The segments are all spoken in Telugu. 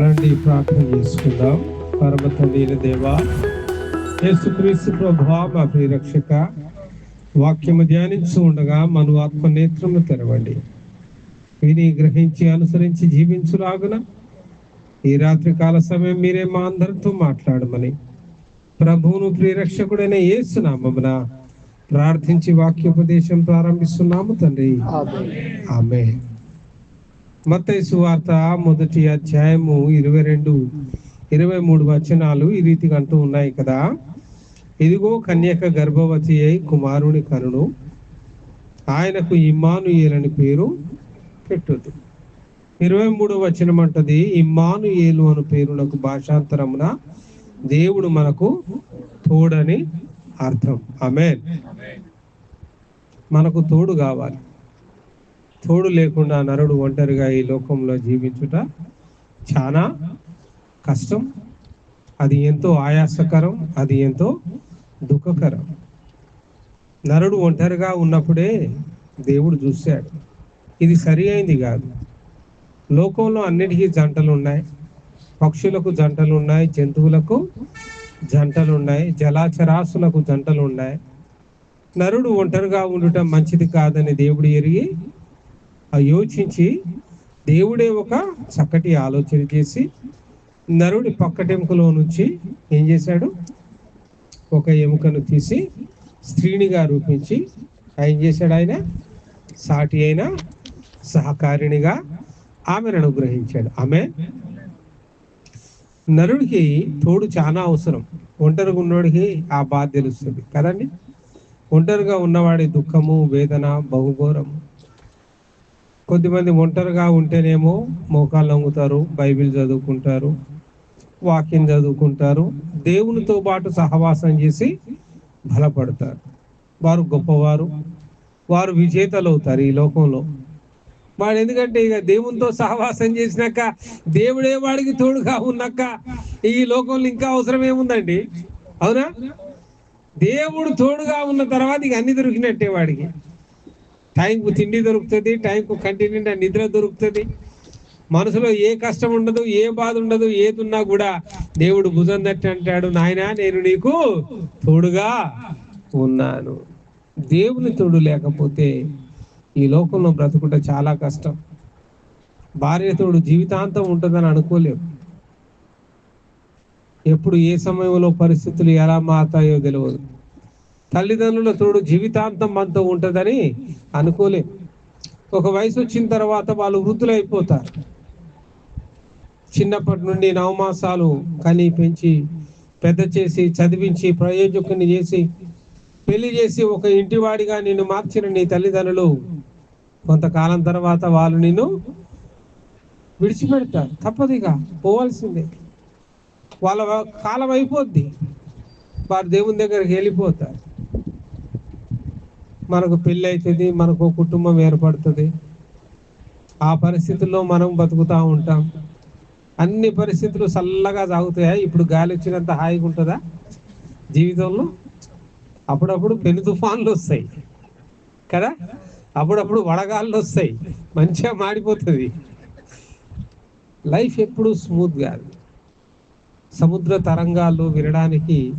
రండి ప్రార్థన చేసుకుందాం. పరమ తండ్రి దేవా యేసుక్రీస్తు ప్రభా మా ప్రియరక్షక వాక్యము ధ్యానించు ఉండగా మను ఆత్మ నేత్రము తెరవండి. విని గ్రహించి అనుసరించి జీవించులాగున ఈ రాత్రి కాల సమయం మీరే మా అందరితో మాట్లాడమని ప్రభువును ప్రియరక్షకుడైన యేసునామమున ప్రార్థించి వాక్యోపదేశం ప్రారంభిస్తున్నాము తండ్రి. ఆమె మత్తయి సువార్త మొదటి అధ్యాయము ఇరవై రెండు ఇరవై మూడు వచనాలు ఈ రీతిగా అంటూ ఉన్నాయి కదా. ఇదిగో కన్యక గర్భవతి అయి కుమారుని కనును ఆయనకు ఇమ్మానుయేలని పేరు పెట్టుదు. ఇరవై మూడు వచనం అంటది ఇమ్మానుయేలు అను పేరునకు భాషాంతరమున దేవుడు మనకు తోడని అర్థం. ఆమెన్. మనకు తోడు కావాలి. తోడు లేకుండా నరుడు ఒంటరిగా ఈ లోకంలో జీవించుట చాలా కష్టం. అది ఎంతో ఆయాసకరం అది ఎంతో దుఃఖకరం. నరుడు ఒంటరిగా ఉన్నప్పుడే దేవుడు చూశాడు. ఇది సరి అయింది కాదు. లోకంలో అన్నిటికీ జంటలు ఉన్నాయి. పక్షులకు జంటలు ఉన్నాయి జంతువులకు జంటలు ఉన్నాయి జలాచరాసులకు జంటలు ఉన్నాయి. నరుడు ఒంటరిగా ఉండటం మంచిది కాదని దేవుడు ఎరిగి యోచించి దేవుడే ఒక చక్కటి ఆలోచన చేసి నరుడి పక్కటెముకలో నుంచి ఏం చేశాడు? ఒక ఎముకను తీసి స్త్రీనిగా రూపించి ఆయన చేశాడు ఆయన? సాటి అయిన సహకారిణిగా ఆమెను అనుగ్రహించాడు. ఆమె నరుడికి తోడు చాలా అవసరం. ఒంటరిగా ఉన్నోడికి ఆ బాధ తెలుస్తుంది కదండి? ఒంటరిగా ఉన్నవాడి దుఃఖము వేదన బహుఘోరము కొద్దిమంది ఒంటరిగా ఉంటేనేమో మోకాళ్ళు వంగుతారు బైబిల్ చదువుకుంటారు వాక్యం చదువుకుంటారు దేవునితో పాటు సహవాసం చేసి బలపడతారు. వారు గొప్పవారు వారు విజేతలు అవుతారు ఈ లోకంలో. వాడు ఎందుకంటే ఇక దేవునితో సహవాసం చేసినాక దేవుడే వాడికి తోడుగా ఉన్నాక ఈ లోకంలో ఇంకా అవసరం ఏముందండి? అవునా? దేవుడు తోడుగా ఉన్న తర్వాత ఇక అన్ని దొరికినట్టే వాడికి. టైంకు తిండి దొరుకుతుంది టైంకు కంటి నిండా నిద్ర దొరుకుతుంది. మనసులో ఏ కష్టం ఉండదు ఏ బాధ ఉండదు ఏది ఉన్నా కూడా దేవుడు భుజం తట్టి అంటాడు నాయనా నేను నీకు తోడుగా ఉన్నాను. దేవుని తోడు లేకపోతే ఈ లోకంలో బ్రతుకుంటే చాలా కష్టం. భార్య తోడు జీవితాంతం ఉంటుందని అనుకోలేము. ఎప్పుడు ఏ సమయంలో పరిస్థితులు ఎలా మారుతాయో తెలియదు. తల్లిదండ్రుల తోడు జీవితాంతం మనతో ఉంటుందని అనుకోలేం. ఒక వయసు వచ్చిన తర్వాత వాళ్ళు వృద్ధులైపోతారు. చిన్నప్పటి నుండి నవమాసాలు కని పెంచి పెద్ద చేసి చదివించి ప్రయోజకుని చేసి పెళ్ళి చేసి ఒక ఇంటివాడిగా నిన్ను మార్చిన నీ తల్లిదండ్రులు కొంతకాలం తర్వాత వాళ్ళు నిన్ను విడిచిపెడతారు. తప్పదిగా పోవాల్సిందే. వాళ్ళ కాలం అయిపోద్ది. వారు దేవుని దగ్గరికి వెళ్ళిపోతారు. మనకు పెళ్ళి అవుతుంది మనకు ఒక కుటుంబం ఏర్పడుతుంది. ఆ పరిస్థితుల్లో మనం బతుకుతూ ఉంటాం. అన్ని పరిస్థితులు చల్లగా సాగుతాయా? ఇప్పుడు గాలి వచ్చినంత హాయిగా ఉంటుందా జీవితంలో? అప్పుడప్పుడు పెను తుఫాన్లు వస్తాయి. కదా? అప్పుడప్పుడు వడగాళ్ళు వస్తాయి. మంచిగా మాడిపోతుంది. లైఫ్ ఎప్పుడు స్మూత్ కాదు. సముద్ర తరంగాలు వినడానికి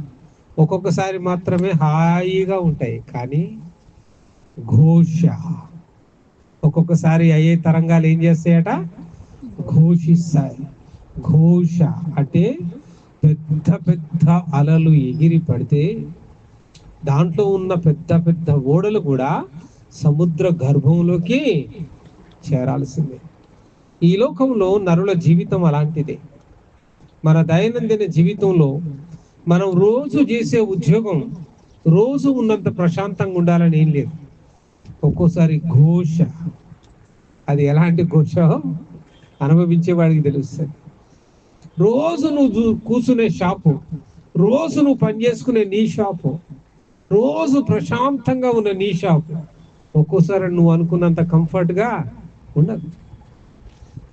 ఒక్కొక్కసారి మాత్రమే హాయిగా ఉంటాయి. కానీ ఘోష. ఒక్కొక్కసారి అయ్యే తరంగాలు ఏం చేస్తాయట? ఘోషిస్తాయి. ఘోష అంటే పెద్ద పెద్ద అలలు ఎగిరి పడితే దాంట్లో ఉన్న పెద్ద పెద్ద ఓడలు కూడా సముద్ర గర్భంలోకి చేరాల్సిందే. ఈ లోకంలో నరుల జీవితం అలాంటిదే. మన దైనందిన జీవితంలో మనం రోజు చేసే ఉద్యోగం రోజు ఉన్నంత ప్రశాంతంగా ఉండాలని ఏం లేదు. ఒక్కోసారి ఘోష. అది ఎలాంటి ఘోష? అనుభవించే వాడికి తెలుస్తుంది. రోజు నువ్వు కూర్చునే షాపు రోజు నువ్వు పని చేసుకునే నీ షాపు రోజు ప్రశాంతంగా ఉన్న నీ షాపు ఒక్కోసారి నువ్వు అనుకున్నంత కంఫర్ట్గా ఉండదు.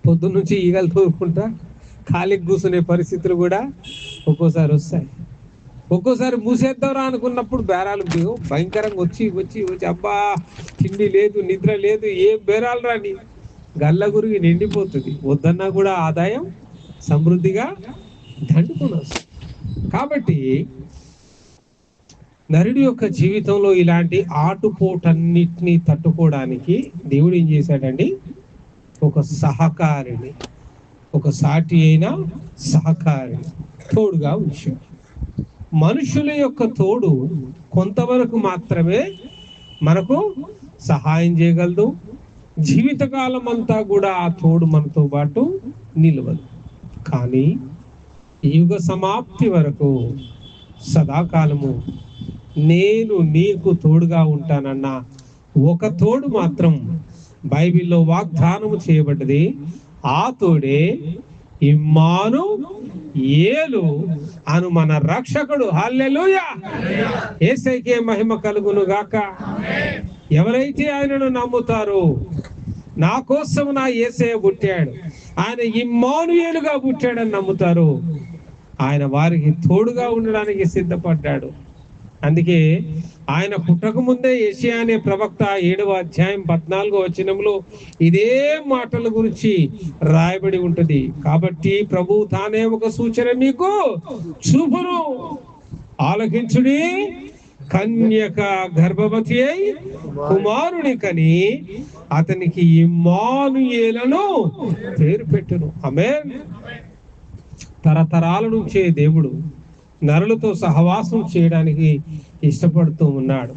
పొద్దున్న నుంచి ఈగలు తోడుకుంటా ఖాళీకి కూర్చునే పరిస్థితులు కూడా ఒక్కోసారి వస్తాయి. ఒక్కోసారి మూసేద్దాంరా అనుకున్నప్పుడు బేరాలు భయంకరంగా వచ్చి వచ్చి వచ్చి అబ్బా తిండి లేదు నిద్ర లేదు ఏ బేరాలు రాని గల్ల గురిగి నిండిపోతుంది. వద్దన్నా కూడా ఆదాయం సమృద్ధిగా దండుకుని వస్తుంది కాబట్టి నరుడి యొక్క జీవితంలో ఇలాంటి ఆటుపోటన్నిటినీ తట్టుకోవడానికి దేవుడు ఏం చేశాడండి? ఒక సహకారిని ఒక సాటి అయిన సహకారిని తోడుగా ఉంచాడు. మనుషుల యొక్క తోడు కొంతవరకు మాత్రమే మనకు సహాయం చేయగలదు. జీవితకాలం అంతా కూడా ఆ తోడు మనతో పాటు నిలవదు. కానీ యుగ సమాప్తి వరకు సదాకాలము నేను నీకు తోడుగా ఉంటానన్న ఒక తోడు మాత్రం బైబిల్లో వాగ్దానము చేయబడ్డది. ఆ తోడే ఇమ్మాను ఏలు అను మన రక్షకుడు. హల్లెలూయా. ఏసైకే మహిమ కలుగును గాక ఎవరైతే ఆయనను నమ్ముతారో నా కోసం నా ఏసయ పుట్టాడు. ఆయన ఇమ్మానుయేలుగా పుట్టాడని నమ్ముతారు ఆయన వారికి తోడుగా ఉండడానికి సిద్ధపడ్డాడు. అందుకే ఆయన పుట్టక ముందే ఏషియా అనే ప్రవక్త ఏడవ అధ్యాయం పద్నాలుగో వచనంలో ఇదే మాటల గురించి రాయబడి ఉంటుంది. కాబట్టి ప్రభు తానే ఒక సూచన మీకు చూపును. ఆలకించుడి కన్యక గర్భవతి అయి కుమారుని కని అతనికి ఇమ్మానుయేలను పేరు పెట్టును. ఆమె తరతరాల నుంచే దేవుడు నరులతో సహవాసం చేయడానికి ఇష్టపడుతూ ఉన్నాడు.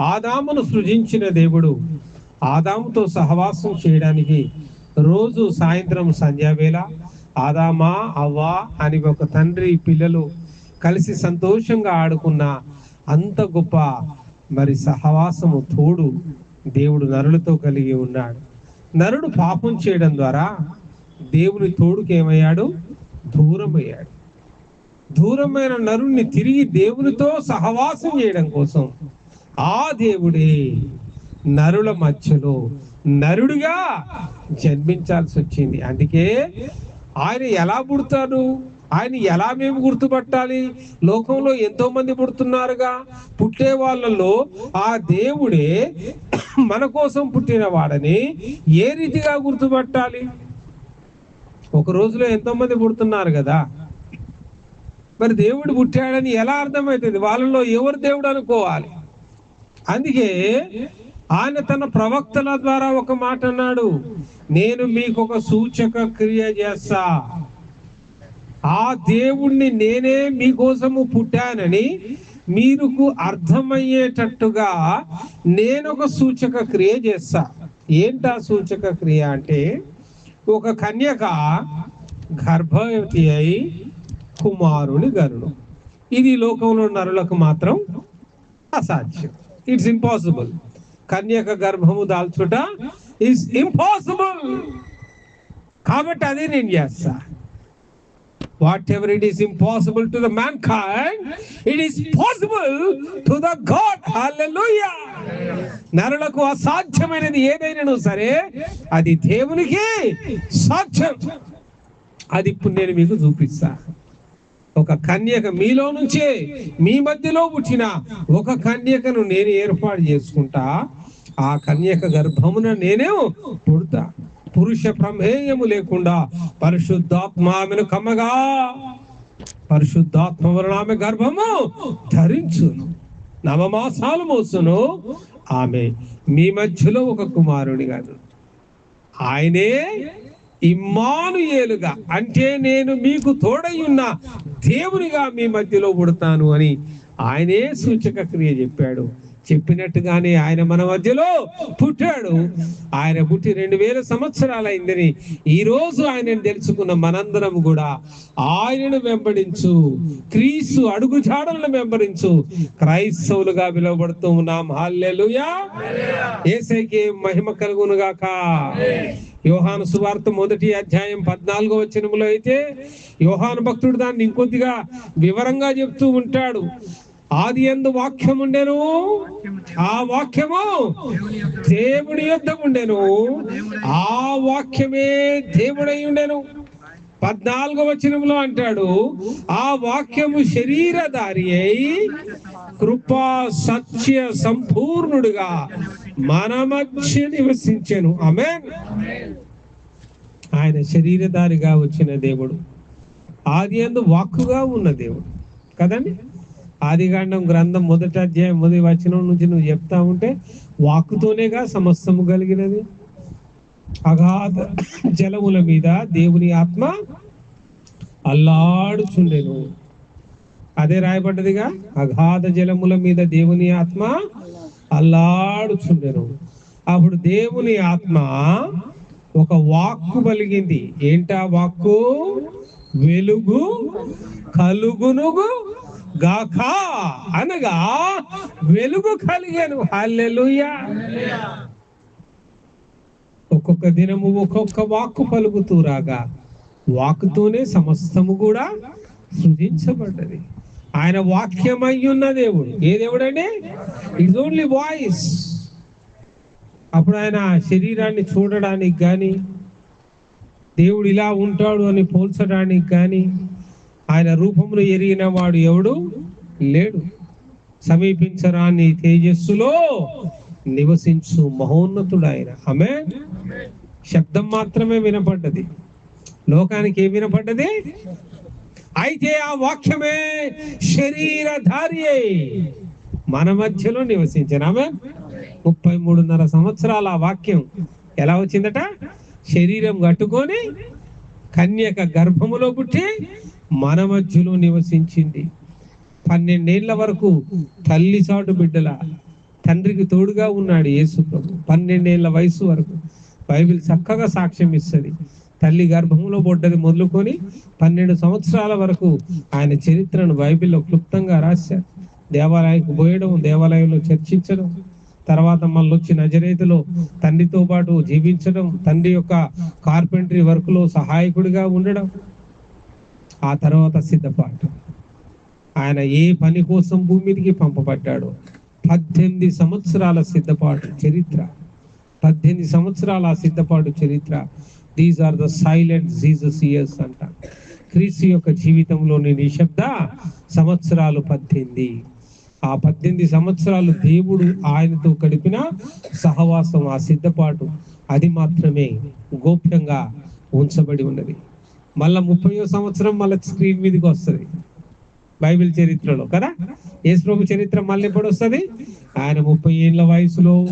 ఆదామును సృజించిన దేవుడు ఆదాముతో సహవాసం చేయడానికి రోజు సాయంత్రం సంధ్యావేళ ఆదామా అవ్వా అని ఒక తండ్రి పిల్లలు కలిసి సంతోషంగా ఆడుకున్న అంత గొప్ప మరి సహవాసము తోడు దేవుడు నరులతో కలిగి ఉన్నాడు. నరుడు పాపం చేయడం ద్వారా దేవుని తోడుకేమయ్యాడు దూరమయ్యాడు. దూరమైన నరుణ్ణి తిరిగి దేవునితో సహవాసం చేయడం కోసం ఆ దేవుడే నరుల మధ్యలో నరుడిగా జన్మించాల్సి వచ్చింది. అందుకే ఆయన ఎలా పుడతాడు? ఆయన ఎలా మేము గుర్తుపట్టాలి? లోకంలో ఎంతో మంది పుడుతున్నారుగా. పుట్టే వాళ్ళలో ఆ దేవుడే మన కోసం పుట్టిన వాడని ఏ రీతిగా గుర్తుపట్టాలి? ఒక రోజులో ఎంతో మంది పుడుతున్నారు కదా. మరి దేవుడు పుట్టాడని ఎలా అర్థమవుతుంది? వాళ్ళలో ఎవరు దేవుడు అనుకోవాలి? అందుకే ఆయన తన ప్రవక్తల ద్వారా ఒక మాట అన్నాడు. నేను మీకు ఒక సూచక క్రియ చేస్తా. ఆ దేవుణ్ణి నేనే మీకోసము పుట్టానని మీకు అర్థమయ్యేటట్టుగా నేను ఒక సూచక క్రియ చేస్తా. ఏంటా సూచక క్రియ అంటే ఒక కన్యక గర్భవతి అయి కుమారుని గరుడు ఇది లోకంలో నరులకు మాత్రం అసాధ్యం. ఇట్స్ ఇంపాసిబుల్ కన్యక గర్భము దాల్చుట ఇస్ ఇంపాసిబుల్ కాబట్టి అదే నేను చేస్తా. Whatever it is impossible to the mankind it is possible to the God hallelujah నరులకు అసాధ్యమైనది ఏదైనా సరే అది దేవునికి సాధ్యం. అది ఇప్పుడు నేను మీకు చూపిస్తా. ఒక కన్యక మీలో నుంచే మీ మధ్యలో పుట్టిన ఒక కన్యకను నేను ఏర్పాటు చేసుకుంటా ఆ కన్యక గర్భమున నేనే పుడతా. పురుష ప్రమేయము లేకుండా పరిశుద్ధాత్మ ఆమెను కమ్మగా పరిశుద్ధాత్మ వలన ఆమె గర్భము ధరించును నవమాసాలు మోసును. ఆమె మీ మధ్యలో ఒక కుమారుడి గాను ఆయనే ఇమ్మానుయేలుగా అంటే నేను మీకు తోడయ్యున్న దేవునిగా మీ మధ్యలో పుడతాను అని ఆయనే సూచక క్రియ చెప్పాడు. చెప్పినట్టుగానే ఆయన మన మధ్యలో పుట్టాడు. ఆయన పుట్టి రెండు వేల సంవత్సరాలైందని ఈ రోజు ఆయనను తెలుసుకున్న మనందరం కూడా ఆయనను వెంబడించు క్రీస్తు అడుగు జాడలను వెంబడించు క్రైస్తవులుగా పిలువబడుతూ ఉన్నాం. హల్లెలూయా! ఏసైకి మహిమ కలుగునుగాక. యోహాను సువార్త మొదటి అధ్యాయం పద్నాలుగో వచనములో అయితే యోహాను భక్తుడు దాన్ని ఇంకొద్దిగా వివరంగా చెప్తూ ఉంటాడు. ఆది ఎందు వాక్యం ఉండెను ఆ వాక్యము దేవుని యుద్ధం ఉండెను. ఆ వాక్యమే దేవుడై ఉండెను. పద్నాలుగో వచనంలో అంటాడు ఆ వాక్యము శరీరధారి అయి కృపా సత్య సంపూర్ణుడుగా మన నివసించాను. ఆమె ఆయన శరీరధారిగా వచ్చిన దేవుడు. ఆది అందు వాక్కుగా ఉన్న దేవుడు. కదండి? ఆదికాండం గ్రంథం మొదటి అధ్యాయం మొదటి వచనం నుంచి నువ్వు చెప్తా ఉంటే వాక్కుతోనేగా సమస్తము కలిగినది. అగాధ జలముల మీద దేవుని ఆత్మ అల్లాడుచుండెను. అదే రాయబడ్డదిగా? అగాధ జలముల మీద దేవుని ఆత్మ అల్లాడుచుండెను. అప్పుడు దేవుని ఆత్మ ఒక వాక్కు పలిగింది ఏంటా వాక్కు? వెలుగు కలుగునుగు గాక అనగా వెలుగు కలిగాను. హల్లెలుయా. ఒక్కొక్క దినము ఒక్కొక్క వాక్కు పలుకుతూ రాగా వాక్కుతోనే సమస్తము కూడా సృజించబడ్డది. ఆయన వాక్యమై ఉన్న దేవుడు. ఏ దేవుడు అండి ఇట్స్ ఓన్లీ వాయిస్ అప్పుడు ఆయన శరీరాన్ని చూడడానికి కానీ దేవుడు ఇలా ఉంటాడు అని పోల్చడానికి కానీ ఆయన రూపమును ఎరిగిన వాడు ఎవడు? లేడు. సమీపించరాని తేజస్సులో నివసించు మహోన్నతుడు ఆయన. ఆమె శబ్దం మాత్రమే వినపడ్డది. లోకానికి ఏం వినపడ్డది? అయితే ఆ వాక్యమే శరీరధారి మన మధ్యలో నివసించిన ఆమె ముప్పై మూడున్నర సంవత్సరాల ఆ వాక్యం ఎలా వచ్చిందట? శరీరం కట్టుకొని కన్యక గర్భములో పుట్టి మన మధ్యలో నివసించింది. పన్నెండేళ్ళ వరకు తల్లి సాటు బిడ్డల తండ్రికి తోడుగా ఉన్నాడు యేసు ప్రభు పన్నెండేళ్ళ వయసు వరకు బైబిల్ చక్కగా సాక్ష్యం ఇస్తుంది. తల్లి గర్భంలో పడ్డది మొదలుకొని పన్నెండు సంవత్సరాల వరకు ఆయన చరిత్రను బైబిల్లో క్లుప్తంగా రాశారు. దేవాలయానికి పోయడం దేవాలయంలో చర్చించడం తర్వాత మళ్ళీ వచ్చి నజరేతులో తండ్రితో పాటు జీవించడం తండ్రి యొక్క కార్పెంటరీ వర్క్లో సహాయకుడిగా ఉండడం ఆ తర్వాత సిద్ధపాటు. ఆయన ఏ పని కోసం భూమి మీదకి పంపబడ్డాడు పద్దెనిమిది సంవత్సరాల సిద్ధపాటు చరిత్ర. పద్దెనిమిది సంవత్సరాల సిద్ధపాటు చరిత్ర. These are the silent Jesus years అంట. క్రీస్తు యొక్క జీవితంలోని నిశ్శబ్ద సంవత్సరాలు పద్దెనిమిది. ఆ పద్దెనిమిది సంవత్సరాలు దేవుడు ఆయనతో గడిపిన సహవాసం ఆ సిద్ధపాటు అది మాత్రమే గోప్యంగా ఉంచబడి ఉన్నది. మళ్ళా ముప్పయో సంవత్సరం మళ్ళీ స్క్రీన్ మీదకి వస్తుంది. బైబిల్ చరిత్రలో కదా? యేసు ప్రభు చరిత్ర మళ్ళీ ఎప్పుడు వస్తుంది? ఆయన ముప్పై ఏళ్ళ వయసులో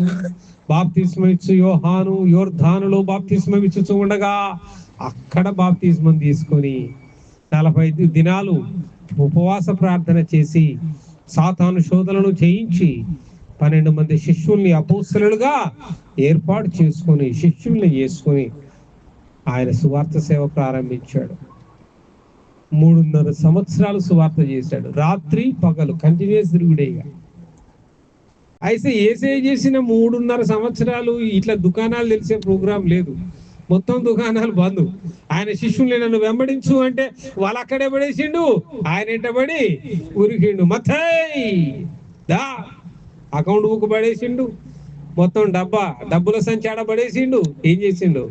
బాప్తిస్మిచ్చు యోహాను యోర్ధానులో బాప్తిస్మం ఇచ్చు ఉండగా అక్కడ బాప్తిస్మం తీసుకొని నలభై ఐదు దినాలు ఉపవాస ప్రార్థన చేసి సాతాను శోధనను చేయించి పన్నెండు మంది శిష్యుల్ని అపోస్తలుగా ఏర్పాటు చేసుకొని శిష్యుల్ని చేసుకొని ఆయన సువార్త సేవ ప్రారంభించాడు. మూడున్నర సంవత్సరాలు సువార్త చేశాడు. రాత్రి పగలు కంటిన్యూస్ తిరుగుడేగా. అయితే ఏసే చేసిన మూడున్నర సంవత్సరాలు ఇట్లా దుకాణాలు తెలిసే ప్రోగ్రాం లేదు. మొత్తం దుకాణాలు బంద్. ఆయన శిష్యుల్ని నన్ను వెంబడించు అంటే వాళ్ళు అక్కడే పడేసిండు. ఆయన ఎంటబడి ఉరికిండు. మథై దా! Account book పడేసిండు. మొత్తం డబ్బా డబ్బుల సంచాడ పడేసిండు. ఏం చేసిండు?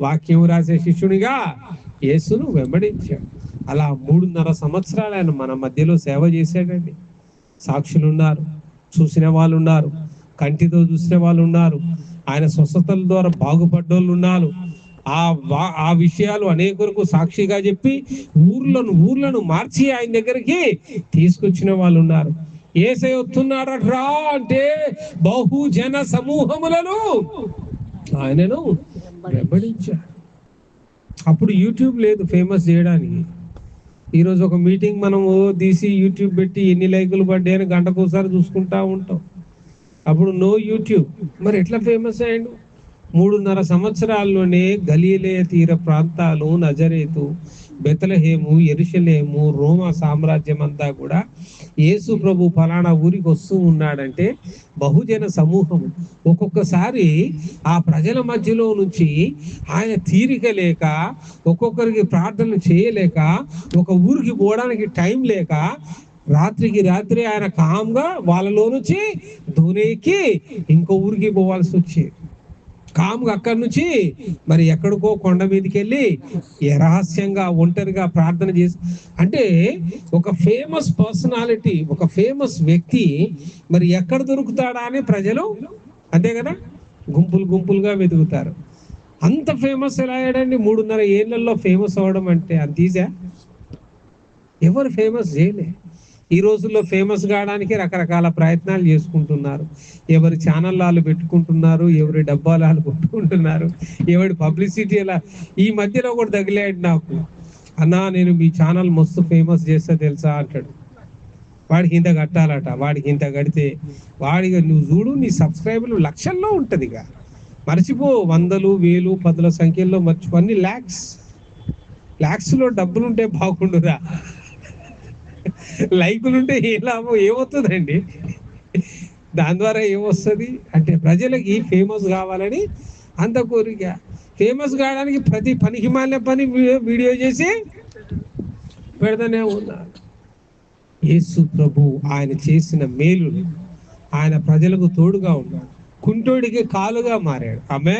వాక్యం రాసే శిష్యునిగా యేసును వెంబడించాడు. అలా మూడున్నర సంవత్సరాలు ఆయన మన మధ్యలో సేవ చేశాడండి. సాక్షులు ఉన్నారు చూసిన వాళ్ళు ఉన్నారు. కంటితో చూసిన వాళ్ళు ఉన్నారు. ఆయన స్వస్థతల ద్వారా బాగుపడ్డోళ్ళు ఉన్నారు. ఆ వా- ఆ విషయాలు అనేకులకు సాక్షిగా చెప్పి ఊర్లను ఊర్లను మార్చి ఆయన దగ్గరికి తీసుకొచ్చిన వాళ్ళు ఉన్నారు. ఏసై వస్తున్నాడట్రా అంటే బహుజన సమూహములను ఆయనను వెంబడించాడు. అప్పుడు యూట్యూబ్ లేదు ఫేమస్ చేయడానికి. ఈరోజు ఒక మీటింగ్ మనము తీసి యూట్యూబ్ పెట్టి ఎన్ని లైకులు పడ్డాయని గంటకోసారి చూసుకుంటా ఉంటాం. అప్పుడు నో యూట్యూబ్. మరి ఎట్లా ఫేమస్ అయ్యాడు? మూడున్నర సంవత్సరాల్లోనే గలీలయ తీర ప్రాంతాలు నజరేతు బెతలహేము ఎరుషలేము రోమా సామ్రాజ్యం అంతా కూడా యేసు ప్రభు ఫలానా ఊరికి వస్తూ ఉన్నాడంటే బహుజన సమూహం ఒక్కొక్కసారి ఆ ప్రజల మధ్యలో నుంచి ఆయన తీరిక లేక ఒక్కొక్కరికి ప్రార్థన చేయలేక ఒక ఊరికి పోవడానికి టైం లేక రాత్రికి రాత్రి ఆయన కామ్గా వాళ్ళలో నుంచి ధోనికి ఇంకో ఊరికి పోవాల్సి వచ్చేది. కాముగా అక్కడి నుంచి మరి ఎక్కడికో కొండ మీదకి వెళ్ళి రహస్యంగా ఒంటరిగా ప్రార్థన చేసి అంటే ఒక ఫేమస్ పర్సనాలిటీ ఒక ఫేమస్ వ్యక్తి మరి ఎక్కడ దొరుకుతాడా అని ప్రజలు అంతే కదా? గుంపులు గుంపులుగా వెతుకుతారు. అంత ఫేమస్ ఎలా అయ్యాడండి? మూడున్నర ఏళ్ళలో ఫేమస్ అవ్వడం అంటే అంత ఈజా ఎవరు ఫేమస్ చేయలే. ఈ రోజుల్లో ఫేమస్ కావడానికి రకరకాల ప్రయత్నాలు చేసుకుంటున్నారు. ఎవరి ఛానల్ పెట్టుకుంటున్నారు ఎవరి డబ్బాలు కొట్టుకుంటున్నారు ఎవరి పబ్లిసిటీ ఎలా. ఈ మధ్యలో కూడా తగిలాడు నాకు. అన్నా నేను మీ ఛానల్ మస్తు ఫేమస్ చేస్తా తెలుసా? అంటాడు. వాడికి ఇంత కట్టాలట వాడికి ఇంత కడితే. వాడిగా నువ్వు చూడు నీ సబ్స్క్రైబర్లు లక్షల్లో ఉంటుంది ఇక. మర్చిపో వందలు వేలు పదుల సంఖ్యలో మర్చిపో అన్ని ల్యాక్స్ ల్యాక్స్లో డబ్బులు ఉంటే బాగుండురా. లైకులు ఉంటే ఏ లాభం? ఏమవుతుందండి దాని ద్వారా ఏమొస్తుంది? అంటే ప్రజలకి ఫేమస్ కావాలని అంత కోరిక. ఫేమస్ కావడానికి ప్రతి పనికి హిమాలయ పని వీడియో చేసి పెడతానే ఉన్నారు యేసు ప్రభు ఆయన చేసిన మేలు ఆయన ప్రజలకు తోడుగా ఉన్నాడు. కుంటోడికి కాలుగా మారాడు. ఆమె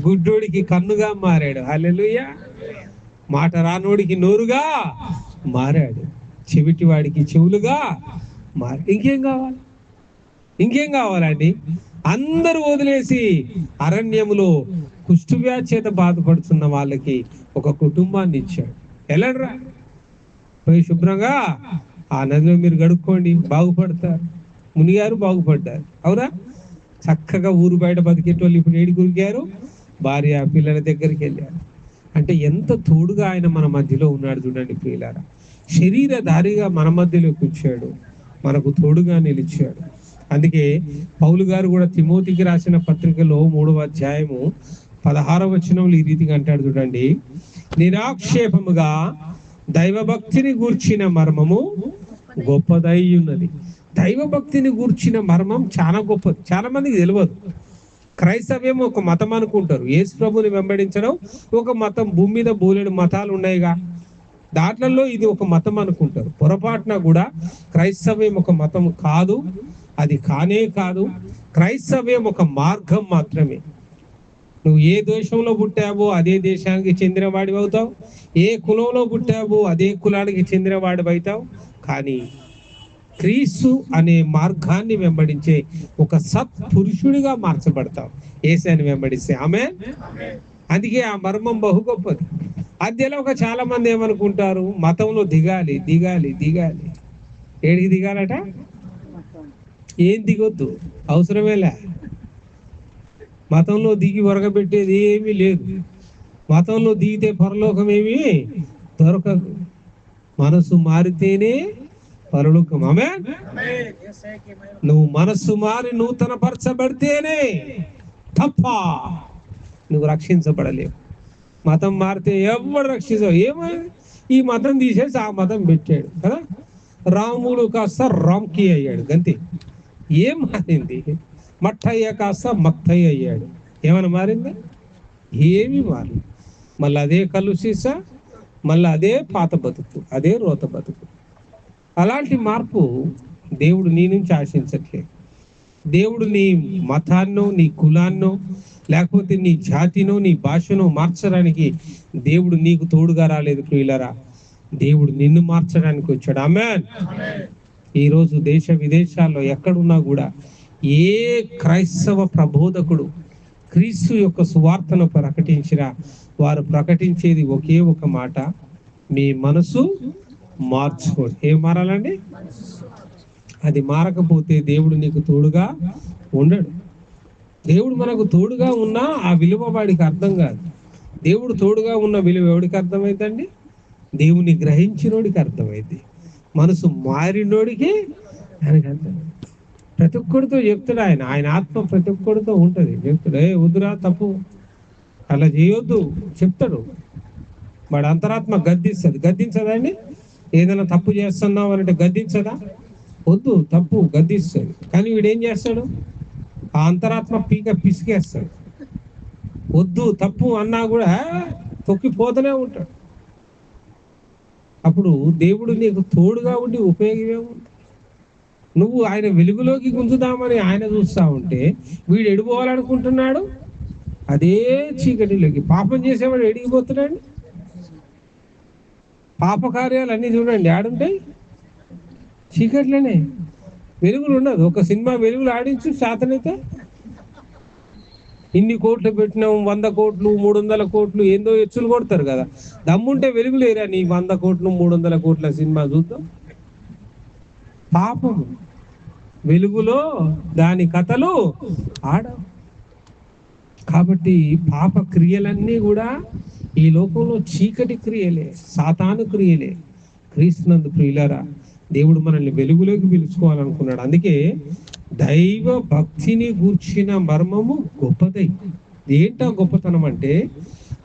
గుడ్డోడికి కన్నుగా మారాడు. హల్లెలూయ! మాట రానోడికి నోరుగా మారాడు. చెవిటి వాడికి చెవులుగా మారి ఇంకేం కావాలి? ఇంకేం కావాలండి? అందరూ వదిలేసి అరణ్యములో కుష్ఠవ్యాధి చేత బాధపడుతున్న వాళ్ళకి ఒక కుటుంబాన్ని ఇచ్చాడు. వెళ్ళడరా పోయి శుభ్రంగా ఆ నదిలో మీరు గడుక్కోండి బాగుపడతారు. మునిగారు బాగుపడ్డారు. అవునా? చక్కగా ఊరు బయట బతికేటోళ్ళు ఇప్పుడు ఏడి గురికారు? భార్య పిల్లల దగ్గరికి వెళ్ళారు. అంటే ఎంత తోడుగా ఆయన మన మధ్యలో ఉన్నాడు చూడండి ప్రియులారా. శరీరధారిగా మన మధ్యలో కూర్చాడు. మనకు తోడుగా నిలిచాడు. అందుకే పౌలు గారు కూడా తిమోతికి రాసిన పత్రికలో మూడవ అధ్యాయము పదహారవ వచనంలో ఈ రీతిగా అంటాడు చూడండి. నిరాక్షేపముగా దైవభక్తిని గూర్చిన మర్మము గొప్పదై ఉన్నది. దైవభక్తిని గూర్చిన మర్మం చాలా గొప్పది. చాలా మందికి తెలియదు క్రైస్తవ్యం ఒక మతం అనుకుంటారు. యేసు ప్రభుని వెంబడించడం ఒక మతం. భూమి మీద బోలెడు మతాలు ఉన్నాయిగా దాంట్లలో ఇది ఒక మతం అనుకుంటారు. పొరపాటున కూడా క్రైస్తవ్యం ఒక మతం కాదు అది కానే కాదు. క్రైస్తవ్యం ఒక మార్గం మాత్రమే. నువ్వు ఏ దేశంలో పుట్టావో అదే దేశానికి చెందిన వాడివి అవుతావు. ఏ కులంలో పుట్టావో అదే కులానికి చెందిన వాడివి అవుతావు. కానీ క్రీస్తు అనే మార్గాన్ని వెంబడించే ఒక సత్ పురుషుడిగా మార్చబడతావు. ఏసాన్ని వెంబడిస్తే. ఆమె అందుకే ఆ మర్మం బహు గొప్పది. అధ్యలో ఒక చాలా మంది ఏమనుకుంటారు? మతంలో దిగాలి దిగాలి దిగాలి. ఏడికి దిగాలట? ఏం దిగొద్దు. అవసరమేలా. మతంలో దిగి ఒరగబెట్టేది ఏమీ లేదు. మతంలో దిగితే పరలోకం ఏమి దొరకదు. మనసు మారితేనే పరలోకం. ఆమె నువ్వు మనస్సు మారి నూతన పరచబడితేనే తప్ప నువ్వు రక్షించబడలేవు. మతం మారితే ఎవడు రక్షించవు ఏమైంది ఈ మతం తీసేసి ఆ మతం పెట్టాడు కదా? రాముడు కాస్త రామ్కి అయ్యాడు గంతే. ఏం మారింది? మట్టయ్య కాస్త మత్తయ్య అయ్యాడు. ఏమైనా మారింది? ఏమీ మారింది మళ్ళీ అదే కళ్ళు మళ్ళీ అదే పాత బతుకు అదే రోత బతుకు. అలాంటి మార్పు దేవుడు నీ నుంచి ఆశించట్లేదు. దేవుడు నీ మతాన్నో నీ కులాన్నో లేకపోతే నీ జాతినో నీ భాషనో మార్చడానికి దేవుడు నీకు తోడుగా రాలేదు ప్రియులరా. దేవుడు నిన్ను మార్చడానికి వచ్చాడు. ఆమె ఈరోజు దేశ విదేశాల్లో ఎక్కడున్నా కూడా ఏ క్రైస్తవ ప్రబోధకుడు క్రీస్తు యొక్క సువార్తను ప్రకటించినా వారు ప్రకటించేది ఒకే ఒక మాట. మీ మనసు మార్చుకోండి. ఏం మారాలండి? అది మారకపోతే దేవుడు నీకు తోడుగా ఉండడు. దేవుడు మనకు తోడుగా ఉన్నా ఆ విలువ వాడికి అర్థం కాదు. దేవుడు తోడుగా ఉన్న విలువ ఎవడికి అర్థమైందండి? దేవుని గ్రహించినోడికి అర్థమైంది. మనసు మారినోడికి ఆయనకి అర్థం ప్రతి ఒక్కడితో చెప్తాడు ఆయన. ఆయన ఆత్మ ప్రతి ఒక్కడితో ఉంటుంది. చెప్తాడు ఏ వద్దురా తప్పు. అలా చేయొద్దు. చెప్తాడు. వాడు అంతరాత్మ గద్దిస్తుంది గద్దించదండి ఏదైనా తప్పు చేస్తున్నావు అంటే గద్దించదా? వద్దు తప్పు గద్దిస్తుంది కానీ వీడు ఏం చేస్తాడు? ఆ అంతరాత్మ పీక పిసికేస్తాడు. వద్దు తప్పు అన్నా కూడా తొక్కిపోతూనే ఉంటాడు. అప్పుడు దేవుడు నీకు తోడుగా ఉండి ఉపయోగమే నువ్వు ఆయన వెలుగులోకి గుంజుదామని ఆయన చూస్తా ఉంటే వీడు ఎడిపోవాలనుకుంటున్నాడు? అదే చీకటిలోకి. పాపం చేసేవాడు ఎడిగిపోతున్నాడు? పాప కార్యాలు చూడండి ఆడుంటాయి? చీకట్లోనే. వెలుగులు ఉండదు ఒక సినిమా వెలుగులు ఆడించు శాతనైతే ఇన్ని కోట్లు పెట్టినాం వంద కోట్లు మూడు వందల కోట్లు ఏందో ఎచ్చులు కొడతారు కదా. దమ్ముంటే వెలుగులేరా నీ వంద కోట్లు మూడు వందల కోట్ల సినిమా చూద్దాం? పాపం. వెలుగులో దాని కథలు ఆడ. కాబట్టి పాప క్రియలన్నీ కూడా ఈ లోకంలో చీకటి క్రియలే సాతాను క్రియలే. క్రీస్తునందు ప్రియులరా దేవుడు మనల్ని వెలుగులోకి పిలుచుకోవాలనుకున్నాడు. అందుకే దైవ భక్తిని గూర్చిన మర్మము గొప్పదై. ఏంటా గొప్పతనం అంటే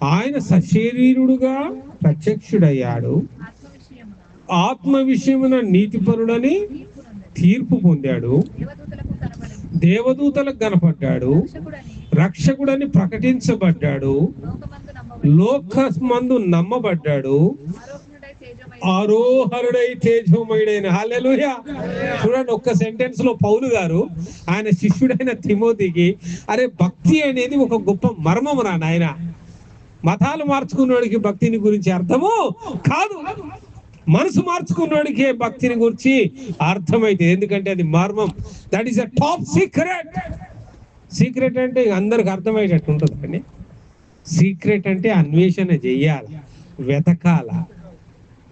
ఆయన సశరీరుడుగా ప్రత్యక్షుడయ్యాడు. ఆత్మ విషయమున నీతిపరుడని తీర్పు పొందాడు. దేవదూతలకు కనపడ్డాడు. రక్షకుడని ప్రకటించబడ్డాడు. లోకమందు మందు నమ్మబడ్డాడు. ఆరోహరుడై తేజోమయుడైన. హల్లెలూయా. చూడండి ఒక్క సెంటెన్స్లో పౌలు గారు ఆయన శిష్యుడైన తిమోతికి అరే భక్తి అనేది ఒక గొప్ప మర్మము రా నాయన. మతాలు మార్చుకున్నోడికి భక్తిని గురించి అర్థము కాదు. మనసు మార్చుకున్నోడికి భక్తిని గురించి అర్థమైతే ఎందుకంటే అది మర్మం. That is a top secret secret అంటే అందరికి అర్థమయ్యేటట్టు ఉంటుంది కానీ సీక్రెట్ అంటే అన్వేషణ చెయ్యాలి వెతకాల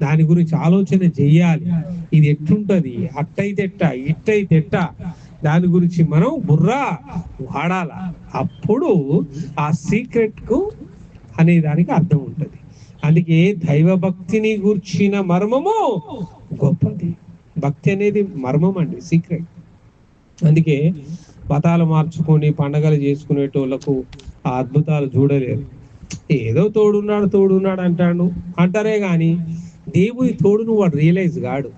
దాని గురించి ఆలోచన చెయ్యాలి ఇది ఎట్లుంటది? అట్టయితెట్ట ఇట్టయితెట్ట. దాని గురించి మనం బుర్రా వాడాల. అప్పుడు ఆ సీక్రెట్కు అనే దానికి అర్థం ఉంటది. అందుకే దైవ భక్తిని గూర్చిన మర్మము గొప్పది. భక్తి అనేది మర్మం అండి సీక్రెట్. అందుకే మతాలు మార్చుకొని పండగలు చేసుకునేటోళ్ళకు ఆ అద్భుతాలు చూడలేరు. ఏదో తోడున్నాడు తోడున్నాడు అంటాడు అంటారే కానీ దేవుని తోడును వాడు రియలైజ్ కాడు.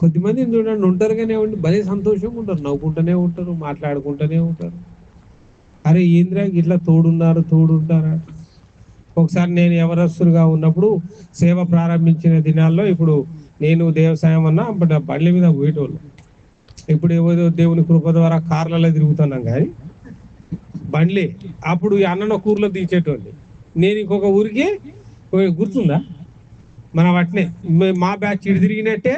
కొద్దిమంది చూడండి ఉంటారుగానే ఉండి భలే సంతోషంగా ఉంటారు. నవ్వుకుంటూనే ఉంటారు మాట్లాడుకుంటూనే ఉంటారు. అరే ఏంద్రా ఇట్లా తోడున్నారు తోడుంటారా? ఒకసారి నేను ఎవరస్తుగా ఉన్నప్పుడు సేవ ప్రారంభించిన దినాల్లో ఇప్పుడు నేను దేవసాయం అన్నా బట్ బండ్ల మీద పోయేటోళ్ళు. ఇప్పుడు ఏదో దేవుని కృప ద్వారా కార్లలో తిరుగుతున్నాం కానీ బండ్లే. అప్పుడు ఈ కూరలో తీసేటోళ్ళు నేను ఇంకొక ఊరికి గుర్తుందా? మన వాటినే మే- బ్యాచ్ ఇటు తిరిగినట్టే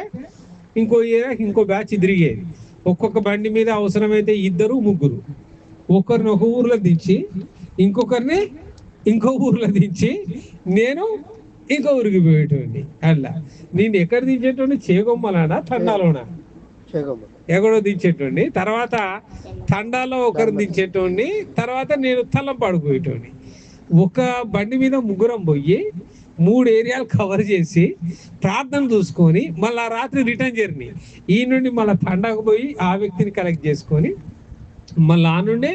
ఇంకో ఏరియా ఇంకో బ్యాచ్ తిరిగేది. ఒక్కొక్క బండి మీద అవసరమైతే ఇద్దరు ముగ్గురు. ఒకరిని ఒక ఊర్లో దించి ఇంకొకరిని ఇంకో ఊర్లో దించి నేను ఇంకో ఊరికి పోయేటోండి అట్లా నేను ఎక్కడ దించేటోండి చేగొమ్మలానా చేయగమ్మ ఎక్కడో దించేటోండి తర్వాత తండాలో ఒకరు దించేటోండి తర్వాత నేను తలంపాడు పోయేటోండి ఒక బండి మీద ముగ్గురం పోయి మూడు ఏరియాలు కవర్ చేసి ప్రార్థన చూసుకొని మళ్ళీ ఆ రాత్రి రిటర్న్ జర్నీ ఈ నుండి మళ్ళీ తండాకు పోయి ఆ వ్యక్తిని కలెక్ట్ చేసుకొని మళ్ళీ ఆ నుండే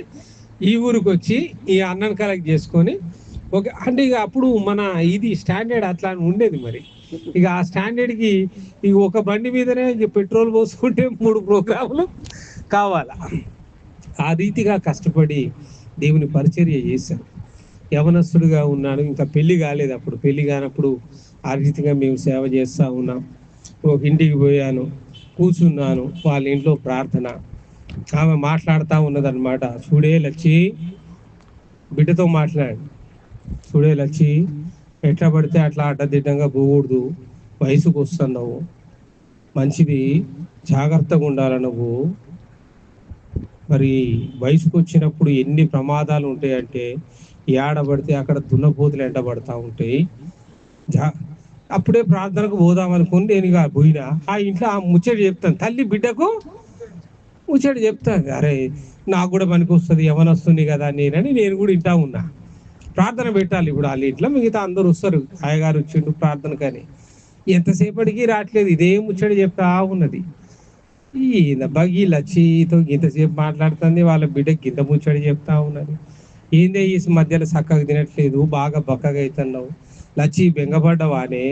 ఈ ఊరికి వచ్చి ఈ అన్నను కలెక్ట్ చేసుకొని ఓకే అంటే ఇక అప్పుడు మన ఇది స్టాండర్డ్ అట్లా ఉండేది మరి. ఇక ఆ స్టాండర్డ్కి ఈ ఇక ఒక బండి మీదనే ఇక పెట్రోల్ పోసుకుంటే మూడు ప్రోగ్రాములు కావాలా. ఆ రీతిగా కష్టపడి దేవుని పరిచర్య చేశాను యవనస్తుడిగా ఉన్నాను ఇంకా పెళ్ళి కాలేదు అప్పుడు. పెళ్ళి కానప్పుడు ఆ రీతిగా మేము సేవ చేస్తూ ఉన్నాం. ఒక ఇంటికి పోయాను కూర్చున్నాను వాళ్ళ ఇంట్లో ప్రార్థన. ఆమె మాట్లాడుతూ ఉన్నదన్నమాట. చూడే లచ్చి బిడ్డతో మాట్లాడి. చూడే లచ్చి ఎట్లా పడితే అట్లా అడ్డదిడ్డంగా పోకూడదు. వయసుకు వస్తున్నావు. మంచిది జాగ్రత్తగా ఉండాలి నువ్వు? మరి వయసుకు వచ్చినప్పుడు ఎన్ని ప్రమాదాలు ఉంటాయంటే ఏడబడితే అక్కడ దున్నపోతులు ఎండబడతా ఉంటాయి. అప్పుడే ప్రార్థనకు పోదాం అనుకుని నేను ఇక పోయినా. ఆ ఇంట్లో ఆ ముచ్చడి చెప్తాను. తల్లి బిడ్డకు ముచ్చడి చెప్తాను. అరే నాకు కూడా పనికి వస్తుంది కదా నేనని నేను కూడా ఇంటా ఉన్నా. ప్రార్థన పెట్టాలి ఇప్పుడు వాళ్ళ ఇంట్లో. మిగతా అందరూ వస్తారు. అయ్యగారు వచ్చిండు ప్రార్థన కానీ ఎంతసేపటికి రావట్లేదు. ఇదే ముచ్చడి చెప్తా ఉన్నది. ఈ బగ్గి లచ్చితో ఇంతసేపు మాట్లాడుతుంది. వాళ్ళ బిడ్డకి ఇంత ముచ్చడి చెప్తా ఉన్నది. ఏందే ఈ మధ్యలో చక్కగా తినట్లేదు బాగా బక్కగా అవుతున్నావు లచ్చి బెంగపడ్డవానే.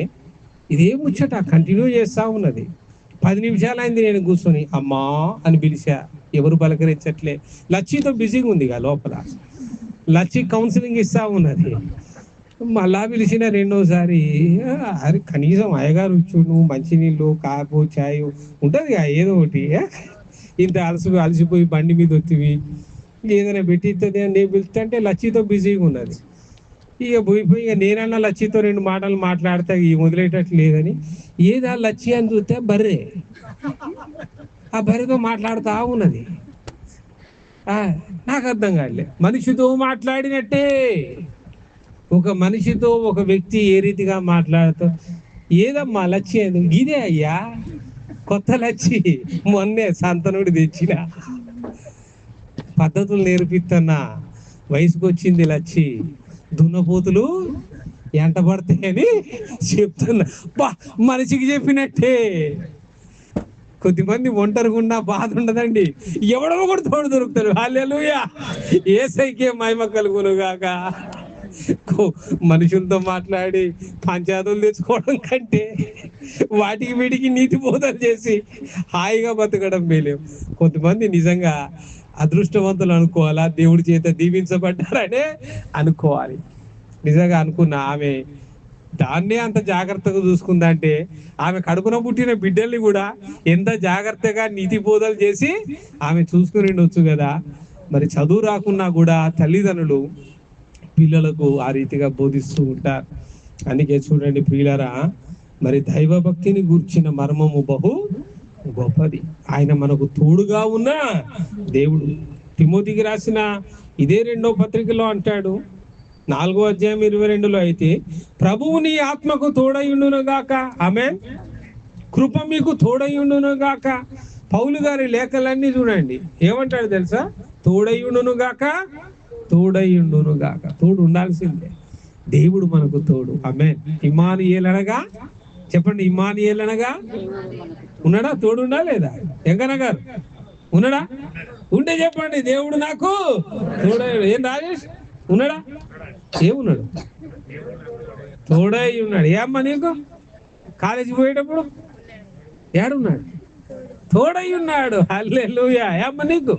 ఇదే ముచ్చట కంటిన్యూ చేస్తా ఉన్నది. పది నిమిషాలు అయింది నేను కూర్చొని అమ్మా అని పిలిచా. ఎవరు పలకరించట్లే. లచ్చితో బిజీగా ఉంది ఇక లోపల. లచ్చి కౌన్సిలింగ్ ఇస్తా ఉన్నది. మళ్ళా పిలిచిన రెండోసారి అరే కనీసం అయ్యగారు వచ్చును మంచినీళ్ళు కాపు చాయ్ ఉంటుంది ఏదో ఒకటి ఇంత అలసి అలసిపోయి బండి మీద వచ్చివి ఏదైనా పెట్టిస్తుంది అని నేను పిలుస్తుంటే అంటే లచ్చితో బిజీగా ఉన్నది. ఇక పోయి పోయి ఇక నేనన్నా లచ్చితో రెండు మాటలు మాట్లాడితే ఈ మొదలయ్యేటట్లు లేదని. ఏదా లచ్చి అని చూస్తే బర్రె. ఆ బర్రెతో మాట్లాడుతా ఉన్నది. ఆ, నాకు అర్థం కాలే మనిషితో మాట్లాడినట్టే. ఒక మనిషితో ఒక వ్యక్తి ఏ రీతిగా మాట్లాడుతూ ఏదమ్మా లచ్చి ఇదే అయ్యా. కొత్త లచ్చి. మొన్నే సంతనుడి తెచ్చిన. పద్ధతులు నేర్పిస్తున్నా వయసుకు వచ్చింది లచ్చి. దున్నపోతులు ఎంట పడతాయని చెప్తున్నా. బా మనిషికి చెప్పినట్టే. కొద్దిమంది ఒంటరిగా బాధ ఉండదండి ఎవడో కూడా తోడు దొరుకుతాడు. ఏ ఏసైకే మహిమ కలుగులుగాక కో- మనుషులతో మాట్లాడి పంచాయతీలు తెచ్చుకోవడం కంటే వాటికి వీటికి నీతి బోధలు చేసి హాయిగా బతకడం మేలేం. కొంతమంది నిజంగా అదృష్టవంతులు అనుకోవాలా? దేవుడి చేత దీవించబడ్డారనే అనుకోవాలి. నిజంగా అనుకున్న ఆమె దాన్నే అంత జాగ్రత్తగా చూసుకుందంటే ఆమె కడుపున పుట్టిన బిడ్డల్ని కూడా ఎంత జాగ్రత్తగా నీతి బోధలు చేసి ఆమె చూసుకుని ఉండొచ్చు కదా? మరి చదువు రాకున్నా కూడా తల్లిదండ్రులు పిల్లలకు ఆ రీతిగా బోధిస్తూ ఉంటారు. అందుకే చూడండి పిల్లరా మరి దైవ భక్తిని గూర్చిన మర్మము బహు గొప్పది. ఆయన మనకు తోడుగా ఉన్న దేవుడు. తిమోతికి రాసిన ఇదే రెండో పత్రికలో అంటాడు నాలుగో అధ్యాయం ఇరవై రెండులో అయితే ప్రభువు నీ ఆత్మకు తోడయుండును గాక. ఆమె కృప మీకు తోడయుండునుగాక పౌలు గారి లేఖలన్నీ చూడండి. ఏమంటాడు తెలుసా? తోడయుండునుగాక గాక తోడయుండును గాక. తోడు ఉండాల్సిందే. దేవుడు మనకు తోడు. ఆమె ఇమానియేలనగా చెప్పండి ఇమానియేలనగా ఉన్నాడా? తోడు లేదా? ఎంకన్న గారు? ఉన్నాడా? ఉంటే చెప్పండి దేవుడు నాకు తోడై ఏం రాజేష్? ఉన్నాడా? ఏమున్నాడు? తోడై ఉన్నాడు. ఏమ్మా నీకు? కాలేజీ పోయేటప్పుడు? ఏడున్నాడు? తోడై ఉన్నాడు. హల్లెలూయా. ఏమ్మా నీకు?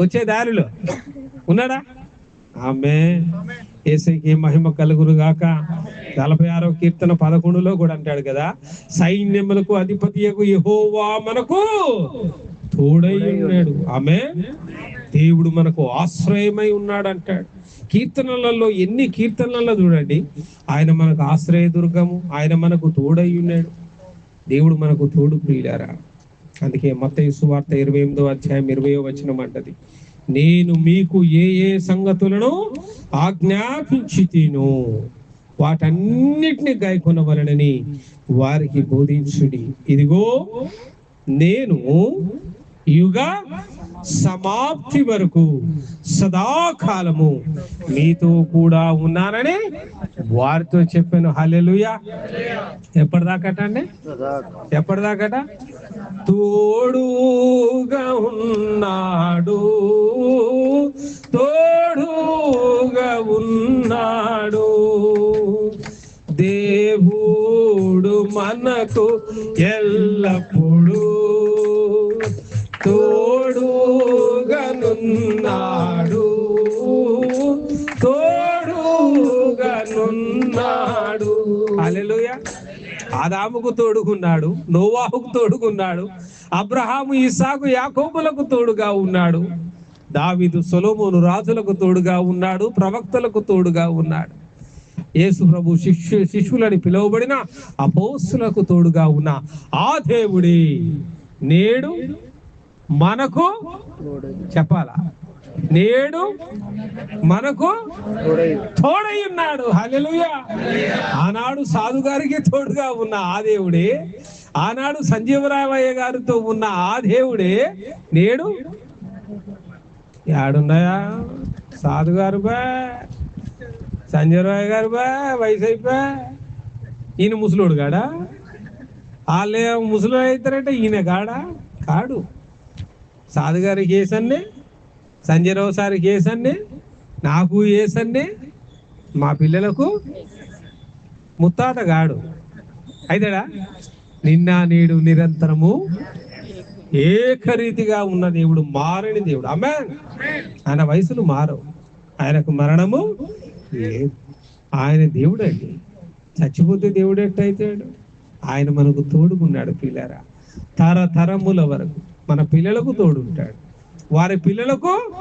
వచ్చే దారిలో. ఉన్నాడా? ఆమె ఏసైకి మహిమ కలుగురు గాక. నలభై ఆరో కీర్తన పదకొండులో కూడా అంటాడు కదా సైన్యములకు అధిపతియకు యహోవా మనకు తోడై ఉన్నాడు. ఆమె దేవుడు మనకు ఆశ్రయమై ఉన్నాడు అంటాడు. కీర్తనలలో ఎన్ని కీర్తనలలో చూడండి ఆయన మనకు ఆశ్రయ దుర్గము ఆయన మనకు తోడై ఉన్నాడు. దేవుడు మనకు తోడు ప్రియులారా. అందుకే మత్తయి సువార్త ఇరవై ఎనిమిదో అధ్యాయం ఇరవయో వచనం అంటది. నేను మీకు ఏ ఏ సంగతులను ఆజ్ఞాపించితిను వాటన్నిటిని గాయకొనవలనని వారికి బోధించుడి. ఇదిగో నేను యుగ సమాప్తి వరకు సదాకాలము మీతో కూడా ఉన్నానని వారితో చెప్పాను. హలెలుయ ఎప్పటిదాకట అండి ఎప్పటిదాకట? తోడుగా ఉన్నాడు. తోడుగా ఉన్నాడు. దేవుడు మనకు ఎల్లప్పుడూ తోడుగనున్నాడు. తోడుగనున్నాడు. అలెలుయ ఆదాముకు తోడుకున్నాడు నోవాహుకు తోడుకున్నాడు అబ్రహాము ఇసాకు యాకోబులకు తోడుగా ఉన్నాడు దావీదు సొలోమోను రాజులకు తోడుగా ఉన్నాడు ప్రవక్తలకు తోడుగా ఉన్నాడు. యేసు ప్రభు శిష్యు శిష్యులని పిలువబడిన అపోస్తులకు తోడుగా ఉన్న ఆ దేవుడి నేడు మనకు చెప్పాలా? నేడు మనకు తోడై ఉన్నాడు. హలెలుయా ఆనాడు సాధు గారికి తోడుగా ఉన్న ఆ దేవుడే ఆనాడు సంజీవరామయ్య గారితో ఉన్న ఆ దేవుడే నేడు యాడున్నాయా? సాధు గారు బా సంజయరాయ్ గారు బా వయసు అయిపో ఈయన ముసలోడు కాడా వాళ్ళే ముసలి అవుతారంటే ఈయన కాడా కాడు. సాధు గారి కేసన్నే సంజయరావు సారి కేసన్నే నాకు ఏసన్నే మా పిల్లలకు ముత్తాత గాడు. అయితేడా? నిన్న నేడు నిరంతరము ఏకరీతిగా ఉన్న దేవుడు మారని దేవుడు. అమ్మే ఆయన వయసులు మారవు. ఆయనకు మరణము లేదు. ఆయన దేవుడు అండి చచ్చిపోతే దేవుడు ఎట్టయితాడు? ఆయన మనకు తోడుకున్నాడు పిల్లరా. తరతరముల వరకు. మన పిల్లలకు తోడుంటాడు. వారి పిల్లలకు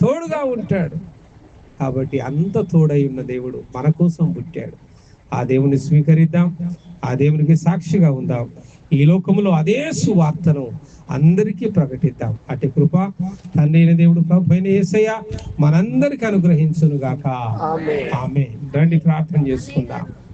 తోడుగా ఉంటాడు. కాబట్టి అంత తోడై ఉన్న దేవుడు మన కోసం పుట్టాడు. ఆ దేవుని స్వీకరిద్దాం. ఆ దేవునికి సాక్షిగా ఉందాం. ఈ లోకములో అదే సువార్తను అందరికీ ప్రకటిద్దాం. అటు కృప తండ్రి అయిన దేవుడు ప్రభు అయిన యేసయ్య మనందరికి అనుగ్రహించును గాక ఆమె ఆమె రండి ప్రార్థన చేసుకుందాం.